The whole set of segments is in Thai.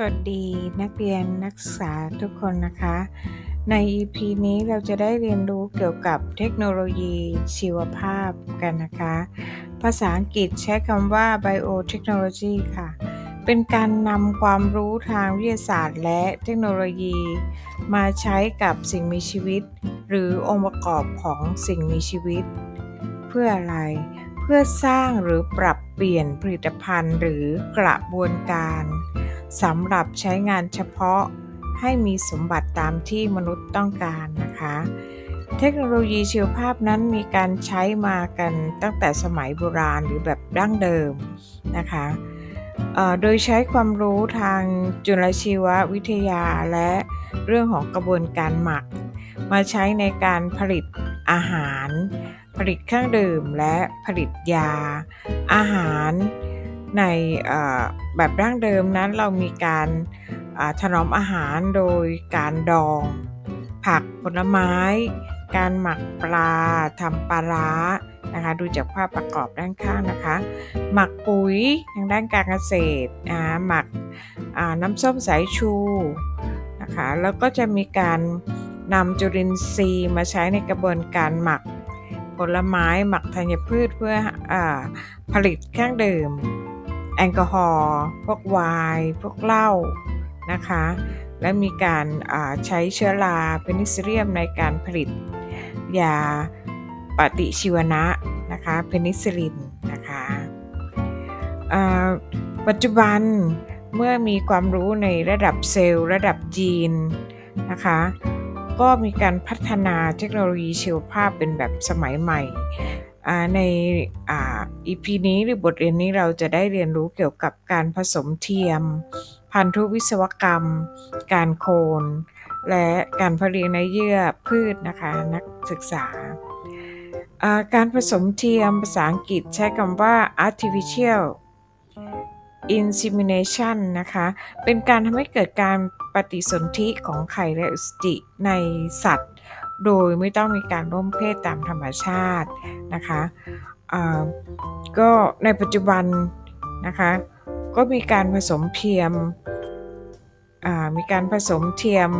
สวัสดีนักเรียนนักศึกษาทุกคนนะคะ ใน EP นี้เราจะได้เรียนรู้เกี่ยวกับเทคโนโลยีชีวภาพกันนะคะ ภาษาอังกฤษใช้คำว่า biotechnology ค่ะ เป็นการนำความรู้ทางวิทยาศาสตร์และเทคโนโลยี มาใช้กับสิ่งมีชีวิต หรือองค์ประกอบของสิ่งมีชีวิต เพื่ออะไร เพื่อสร้างหรือปรับเปลี่ยนผลิตภัณฑ์หรือกระบวนการ สำหรับใช้งานเฉพาะให้มีสมบัติตามที่มนุษย์ต้องการนะคะ เทคโนโลยีชีวภาพนั้นมีการใช้มากันตั้งแต่สมัยโบราณหรือแบบดั้งเดิมนะคะโดยใช้ความรู้ทางจุลชีววิทยาและเรื่องของกระบวนการหมัก มาใช้ในการผลิตอาหาร ผลิตเครื่องดื่มและผลิตยา อาหาร ในแบบดั้งเดิมนั้นเรามีการถนอมอาหารโดยการดอง ผักผลไม้ การหมักปลาทำปลาร้านะคะดูจากภาพประกอบด้านข้างนะคะ หมักปุ๋ยทางด้านการเกษตรนะหมักน้ำส้มสายชูนะคะแล้วก็จะมีการนำจุลินทรีย์มาใช้ในกระบวนการหมักผลไม้หมักธัญพืชเพื่ออผลิตเครื่องดื่ม แอลกอฮอล์พวกไวน์พวกเหล้านะคะ และมีการใช้เชื้อราเพนิซิเลียมในการผลิตยาปฏิชีวนะนะคะเพนิซิลินนะคะปัจจุบันเมื่อมีความรู้ในระดับเซลล์ ระดับจีนนะคะก็มีการพัฒนาเทคโนโลยีชีวภาพเป็นแบบสมัยใหม่ ในอ EP นี้หรือบทเรียนนี้เราจะได้เรียนรู้เกี่ยวกับการผสมเทียม พันธุวิศวกรรม การโคน และการผลิตในเยื่อพืชนะคะนักศึกษา การผสมเทียมภาษาอังกฤษใช้คำว่า artificial insemination นะคะ เป็นการทำให้เกิดการปฏิสนธิของไข่และอุสจิในสัตว์ โดยไม่ต้องมีการร่วมเพศตามธรรมชาตินะคะก็ในปัจจุบันนะคะก็มีการผสมเทียมมีการผสมเทียม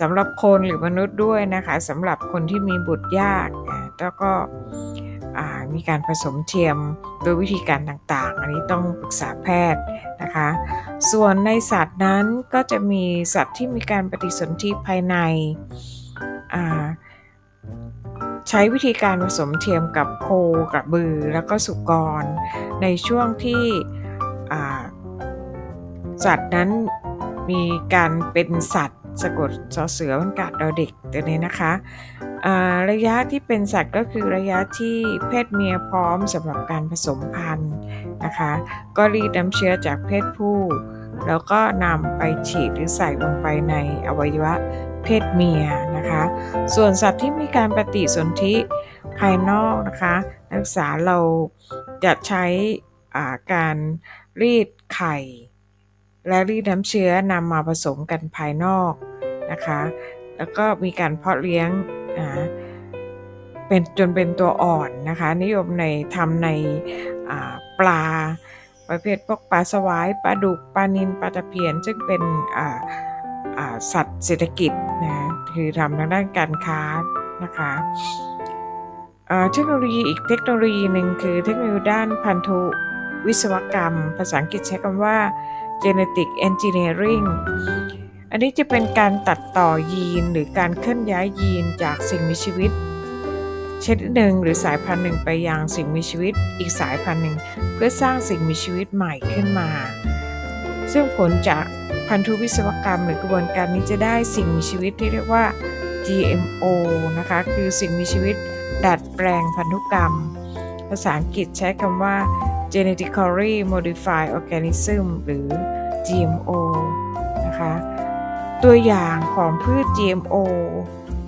สำหรับคนหรือมนุษย์ด้วยนะคะสำหรับคนที่มีบุตรยากแล้วก็มีการผสมเทียมโดยวิธีการต่างๆ อันนี้ต้องปรึกษาแพทย์นะคะ ส่วนในสัตว์นั้นก็จะมีสัตว์ที่มีการปฏิสนธิภายใน ใช้วิธีการผสมเทียมกับโคกระบือแล้วก็สุกร ในช่วงที่สัตว์นั้นมีการเป็นสัตว์สะกดสอเสือมันกัดเราเด็กตัวนี้นะคะระยะที่เป็นสัตว์ก็คือระยะที่เพศเมียพร้อมสำหรับการผสมพันธุ์นะคะ ก็รีดน้ำเชื้อจากเพศผู้ แล้วก็นำไปฉีดหรือใส่ลงไปในอวัยวะ เพศเมียนะคะ ส่วนสัตว์ที่มีการปฏิสนธิภายนอกนะคะ นักศึกษาเราจะใช้การรีดไข่ และรีดน้ำเชื้อนำมาผสมกันภายนอกนะคะ แล้วก็มีการเพาะเลี้ยงเป็นจนเป็นตัวอ่อนนะคะ นิยมในทำในปลาประเภทพวกปลาสวายปลาดุกปลานิลปลาตะเพียนซึ่งเป็น สัตว์เศรษฐกิจนะคือทำทางด้านการค้านะคะเทคโนโลยีอีกเทคโนโลยีหนึ่งคือเทคโนโลยีด้านพันธุวิศวกรรม ภาษาอังกฤษใช้คำว่า genetic engineering อันนี้จะเป็นการตัดต่อยีนหรือการเคลื่อนย้ายยีนจากสิ่งมีชีวิตชนิดหนึ่งหรือสายพันธุ์หนึ่งไปยังสิ่งมีชีวิต อีกสายพันธุ์หนึ่งเพื่อสร้างสิ่งมีชีวิตใหม่ขึ้นมา ซึ่งผลจาก พันธุวิศวกรรม หรือกระบวนการนี้จะได้สิ่งมีชีวิตที่เรียกว่า GMO นะคะคือสิ่งมีชีวิตดัดแปลงพันธุกรรม ภาษาอังกฤษใช้คำว่า genetically modified organism หรือ GMO นะคะตัวอย่างของพืช GMO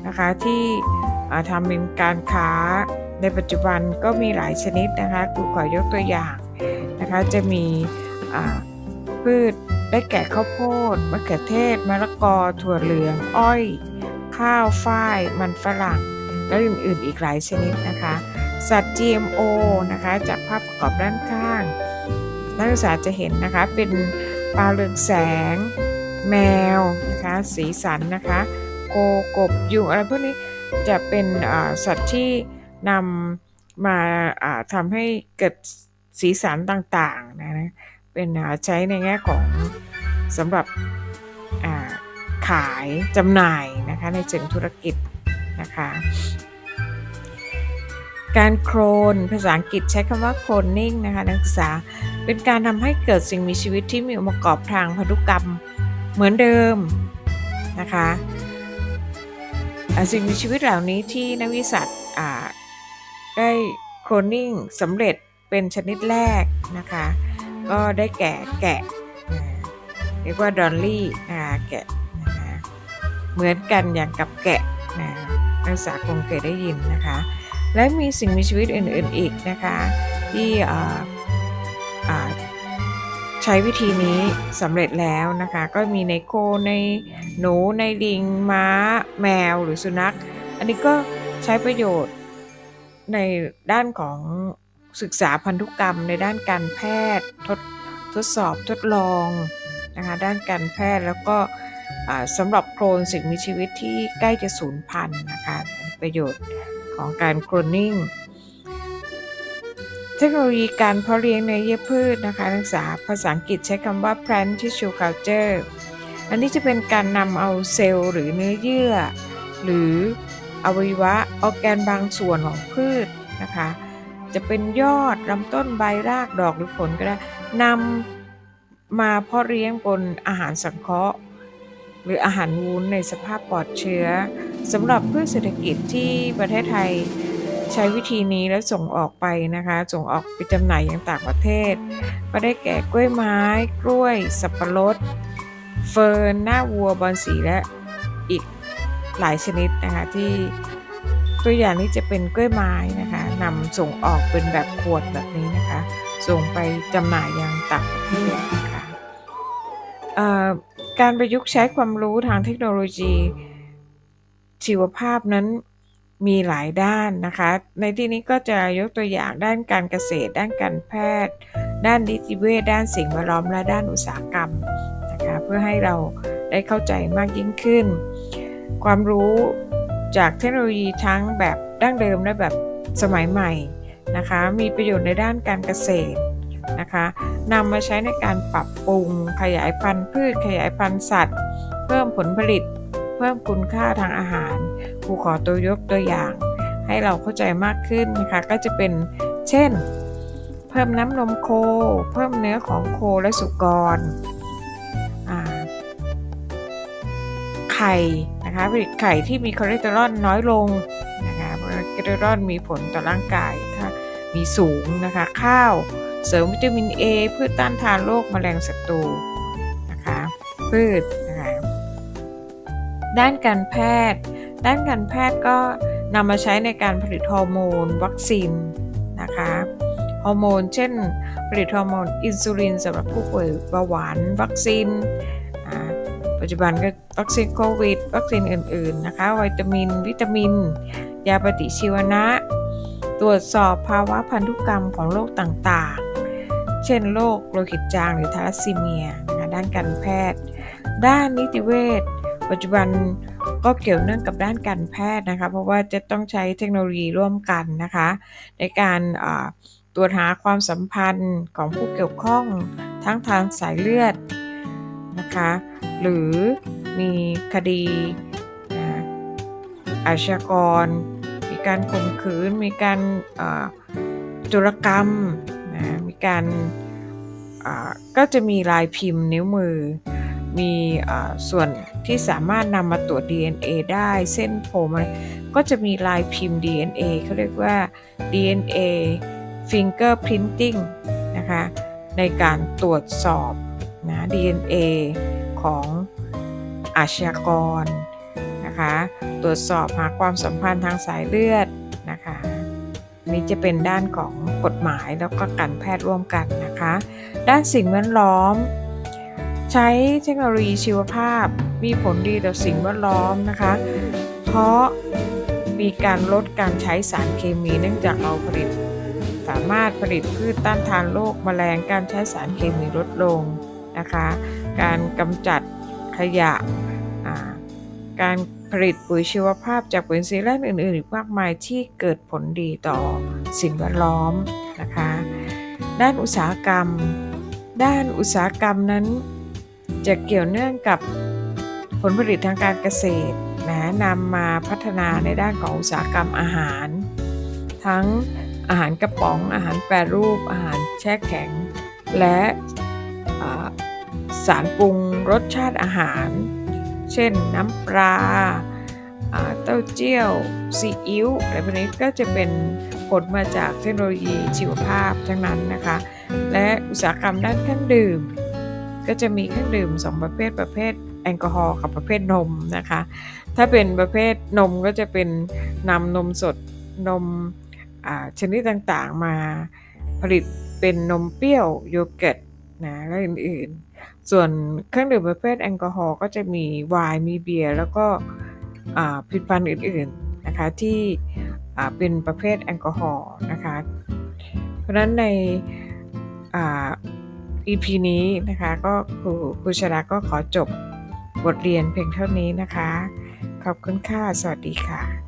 นะคะที่ทำเป็นการค้าในปัจจุบันก็มีหลายชนิดนะคะกูขอยกตัวอย่างนะคะจะมีพืช ได้แก่ข้าวโพดมะเขือเทศ มะละกอ ถั่วเหลือง อ้อย ข้าวฝ้าย มันฝรั่ง และอื่นๆอีกหลายชนิดนะคะ สัตว์ GMO นะคะจากภาพประกอบด้านข้าง นักศึกษาจะเห็นนะคะเป็นปลาเรืองแสง แมวนะคะสีสันนะคะโกกบยุงอะไรพวกนี้จะเป็นสัตว์ที่นำมาทำให้เกิดสีสันต่างๆนะนะเป็นใช้ในแง่ของ สำหรับาขายจำหน่ายนะคะในเชิงธุรกิจนะคะการโคลนภาษาอังกฤษใช้คำว่า cloning นะคะนักศึกษาเป็นการทำให้เกิดสิ่งมีชีวิตที่มีองค์ประกอบทางพันธุกรรมเหมือนเดิมนะคะสิ่งมีชีวิตเหล่านี้ที่นักวิทยาศาสตร์ได้โคลนนิ่งสำเร็จเป็นชนิดแรกนะคะก็ได้แก่แกะ รียกว่าดอลลี่อาแกะนะคะเหมือนกันอย่างกับแกะนะนักศึกษาคงเคยได้ยินนะคะ และมีสิ่งมีชีวิตอื่นๆอีกนะคะที่ใช้วิธีนี้สำเร็จแล้วนะคะ ก็มีในโคในหนูในลิงม้า แมวหรือสุนัข อันนี้ก็ใช้ประโยชน์ในด้านของศึกษาพันธุกรรมในด้านการแพทย์ทดทดสอบทดลอง นะคะด้านการแพทย์แล้วก็สำหรับโคลนสิ่งมีชีวิตที่ใกล้จะสูญพันธุ์นะคะประโยชน์ของการโคลนนิ่งเทคโนโลยีการเพาะเลี้ยงเนื้อเยื่อพืชนะคะนักศึกษาภาษาอังกฤษใช้คำว่า plant tissue culture อันนี้จะเป็นการนำเอาเซลล์หรือเนื้อเยื่อ หรืออวัยวะออร์แกนบางส่วนของพืชนะคะ จะเป็นยอดลำต้นใบรากดอกหรือผลก็ได้นำ มาเพาะเลี้ยงบนอาหารสังเคราะห์ หรืออาหารวุ้นในสภาพปลอดเชื้อสำหรับพืชเศรษฐกิจที่ประเทศไทยใช้วิธีนี้แล้วส่งออกไปนะคะ ส่งออกไปจำหน่ายยังต่างประเทศ ก็ได้แก่กล้วยไม้ กล้วย สับปะรด เฟิร์น หน้าวัว บอนสี และอีกหลายชนิดนะคะที่ตัวอย่างนี้จะเป็นกล้วยไม้นะคะนำส่งออกเป็นแบบขวดแบบนี้นะคะ ส่งไปจำหน่ายยังต่างประเทศ การประยุกต์ใช้ความรู้ทางเทคโนโลยี ชีวภาพนั้นมีหลายด้านนะคะ ในที่นี้ก็จะยกตัวอย่างด้านการเกษตร ด้านการแพทย์ ด้านนิติเวชด้านสิ่งแวดล้อมและด้านอุตสาหกรรมนะคะเพื่อให้เราได้เข้าใจมากยิ่งขึ้น ความรู้จากเทคโนโลยีทั้งแบบดั้งเดิมและแบบสมัยใหม่นะคะมีประโยชน์ในด้านการเกษตร นะคะนำมาใช้ในการปรับปรุง ขยายพันธุ์พืช ขยายพันธุ์สัตว์ เพิ่มผลผลิต เพิ่มคุณค่าทางอาหารครูขอตัวยกตัวอย่าง ให้เราเข้าใจมากขึ้นนะคะก็จะเป็นเช่น เพิ่มน้ำนมโค เพิ่มเนื้อของโคและสุกรไข่นะคะผลิตไข่ที่มีคอเลสเตอรอลน้อยลงนะคราะคอเลสเตอรอลมีผลต่อร่างกายถ้ามีสูงนะคะข้าว เสริมวิตามิน A เพื่อต้านทานโรคแมลงศัตรูนะคะพืชนะคะด้านการแพทย์ ด้านการแพทย์ก็นำมาใช้ในการผลิตฮอร์โมนวัคซีนนะคะฮอร์โมนเช่น ผลิตฮอร์โมนอินซูลินสำหรับผู้ป่วยเบาหวานวัคซีนปัจจุบันก็วัคซีนโควิด วัคซีนอื่นๆนะคะวิตามิน วิตามิน ยาปฏิชีวนะ ตรวจสอบภาวะพันธุกรรมของโรคต่างๆ เช่นโรคโลหิตจางหรือทาลัสซีเมียนะคะด้านการแพทย์ ด้านนิติเวชปัจจุบันก็เกี่ยวเนื่องกับด้านการแพทย์นะคะ เพราะว่าจะต้องใช้เทคโนโลยีร่วมกันนะคะ ในการตรวจหาความสัมพันธ์ของผู้เกี่ยวข้องทั้งทางสายเลือดนะคะ หรือมีคดีอาชญากร การข่มขืน มีการจุรกรรมนะมีการก็จะมีลายพิมพ์นิ้วมือ มีส่วนที่สามารถนำมาตรวจ DNA ได้เส้นผมก็จะมีลายพิมพ์ DNA เขาเรียกว่า DNA fingerprinting นะคะในการตรวจสอบนะ DNA ของอาชญากร นะคะ ตรวจสอบหาความสัมพันธ์ทางสายเลือดนะคะนี้จะเป็นด้านของกฎหมายแล้วก็การแพทย์ร่วมกันนะคะ ด้านสิ่งแวดล้อม ใช้เทคโนโลยีชีวภาพ มีผลดีต่อสิ่งแวดล้อมนะคะ เพราะมีการลดการใช้สารเคมีเนื่องจากเราผลิต สามารถผลิตพืชต้านทานโรคแมลงการใช้สารเคมีลดลงนะคะ การกำจัดขยะ การ ผลิตปุ๋ยชีวภาพจากปุ๋ยอินทรีและอื่นๆ อีกมากมายที่เกิดผลดีต่อสิ่งแวดล้อมนะคะ ด้านอุตสาหกรรม ด้านอุตสาหกรรมนั้น จะเกี่ยวเนื่องกับผลผลิตทางการเกษตรนะนำมาพัฒนาในด้านของอุตสาหกรรมอาหาร ทั้งอาหารกระป๋อง อาหารแปรรูป อาหารแช่แข็ง และสารปรุงรสชาติอาหาร เช่นน้ำปลาเต้าเจี้ยวซีอิ๊วอะไรพวกนี้ก็จะเป็นผลมาจากเทคโนโลยีชีวภาพทั้งนั้นนะคะ และอุตสาหกรรมด้านเครื่องดื่ม ก็จะมีเครื่องดื่ม 2 ประเภทประเภทแอลกอฮอล์กับประเภทนมนะคะ ถ้าเป็นประเภทนมก็จะเป็นนำนมสดนมชนิดต่างๆมาผลิตเป็นนมเปรี้ยวโยเกิร์ต นะและอื่นๆ ส่วนเครื่องดื่มประเภทแอลกอฮอล์ก็จะมีไวน์มีเบียร์แล้วก็ผลิตภัณฑ์อื่นๆนะคะที่เป็นประเภทแอลกอฮอล์นะคะเพราะฉะนั้นในอ่า EP นี้นะคะก็ครูครูชดาก็ขอจบบทเรียนเพียงเท่านี้นะคะ ขอบคุณค่ะ สวัสดีค่ะ